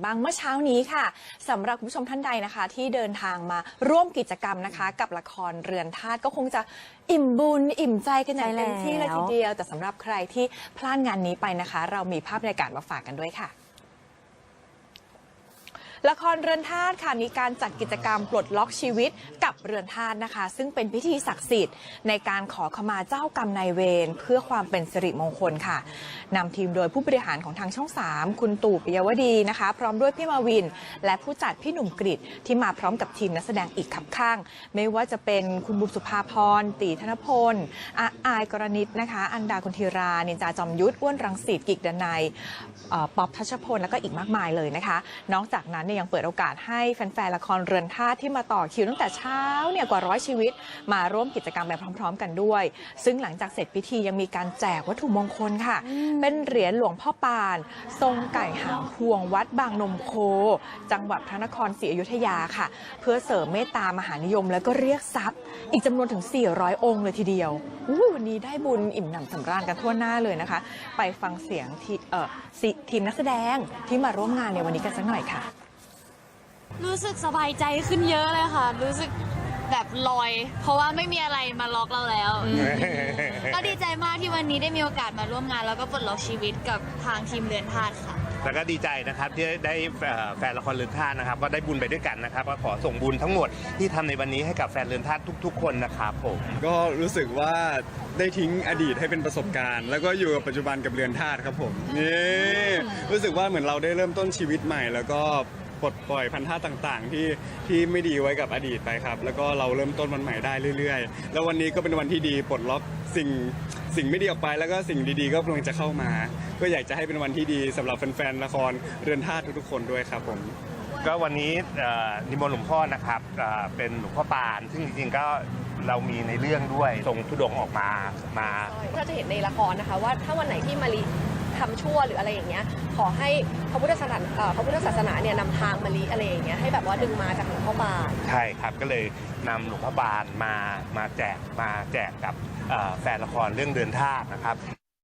กันบ้างเมื่อเช้านี้ค่ะสำหรับคุณผู้ชมท่านใดนะคะ ที่เดินทางมาร่วมกิจกรรมนะคะ กับละครเรือนธาตุก็คงจะอิ่มบุญ อิ่มใจกันอย่างเต็มที่เลยทีเดียวแต่สำหรับใครที่พลาดงานนี้ไปนะคะ เรามีภาพบรรยากาศมาฝากกันด้วยค่ะ ละครเรือนธาตุค่ะมีการจัดกิจกรรมปลดล็อกชีวิตกับเรือนธาตุนะคะ ซึ่งเป็นพิธีศักดิ์สิทธิ์ในการขอขมาเจ้ากรรมนายเวรเพื่อความเป็นสิริมงคลค่ะนำทีมโดยผู้บริหารของทางช่อง 3 คุณตู่ปิยวดีนะคะ พร้อมด้วยพี่มาวิน และผู้จัดพี่หนุ่มกริดที่มาพร้อมกับทีมนักแสดงอีกขับข้าง ไม่ว่าจะเป็นคุณบุญสุภาพรตีธนพลอาอายกรณิตนะคะ อันดาคุณธีรานินจาจอมยุทธอ้วนรังสีกิกดนัยป๊อปทัชพลแล้วก็อีกมากมายเลยนะคะ นอกจากนั้นเนี่ยยังเปิดโอกาสให้แฟนๆละครเรือนธาตุที่มาต่อคิวตั้งแต่เช้าเนี่ยกว่าร้อยชีวิต มาร่วมกิจกรรมแบบพร้อม ๆ กันด้วย ซึ่งหลังจากเสร็จพิธียังมีการแจกวัตถุมงคลค่ะ เป็นเหรียญหลวงพ่อปาน ทรงไก่หางพวงวัดบางนมโค จังหวัดพระนครศรีอยุธยาค่ะ เพื่อเสริมเมตตามหานิยมแล้วก็เรียกทรัพย์ อีกจำนวนถึง 400 องค์เลยทีเดียวอู้วันนี้ได้บุญอิ่มหนำสำราญกันทั่วหน้าเลยนะคะ ไปฟังเสียงทีเอ่อสิทีมนักแสดงที่มาร่วมงานในวันนี้กันสักหน่อยค่ะ รู้สึกสบายใจขึ้นเยอะเลยค่ะ รู้สึกแบบลอย เพราะว่าไม่มีอะไรมาล็อกเราแล้ว ก็ดีใจมากที่วันนี้ได้มีโอกาสมาร่วมงาน แล้วก็ปลดล็อกชีวิตกับทางทีมเรือนธาตุค่ะ แล้วก็ดีใจนะครับที่ได้เอ่อแฟนละครเรือนธาตุนะครับ ก็ได้บุญไปด้วยกันนะครับก็ขอส่งบุญทั้งหมดที่ทำในวันนี้ให้กับแฟนเรือนธาตุทุก ๆ คนนะครับผม ก็รู้สึกว่าได้ทิ้งอดีตให้เป็นประสบการณ์ แล้วก็อยู่กับปัจจุบันกับเรือนธาตุครับผมนี่รู้สึกว่าเหมือนเราได้เริ่มต้นชีวิตใหม่ แล้วก็ ปลดปล่อยพันธะต่างๆ ที่ที่ไม่ดีไว้กับอดีตไปครับ แล้วก็เราเริ่มต้นวันใหม่ได้เรื่อยๆ แล้ววันนี้ก็เป็นวันที่ดีปลดล็อกสิ่งสิ่งไม่ดีออกไปแล้วก็สิ่งดีๆ ก็กำลังจะเข้ามา ก็อยากจะให้เป็นวันที่ดีสำหรับแฟนๆละครเรือนธาตุทุกๆคนด้วยครับผม ก็วันนี้เอ่อนิมนต์หลวงพ่อนะครับเอ่อเป็นหลวงพ่อปาน ซึ่งจริงๆก็เรามีในเรื่องด้วยทรงทุดงค์ออกมามาเราจะเห็นในละครนะคะว่าถ้าวันไหนที่มาริ ทำชั่วหรืออะไรอย่างเงี้ยขอให้พระพุทธศาสนาเอ่อพระพุทธศาสนาเนี่ยนำทางมาลิอะไรอย่างเงี้ยให้แบบว่าดึงมาจากหลวงพ่อบาทใช่ครับก็เลยนำหลวงพ่อบาลมามาแจกมาแจกกับแฟนละครเรื่องเดือนธาตุนะครับ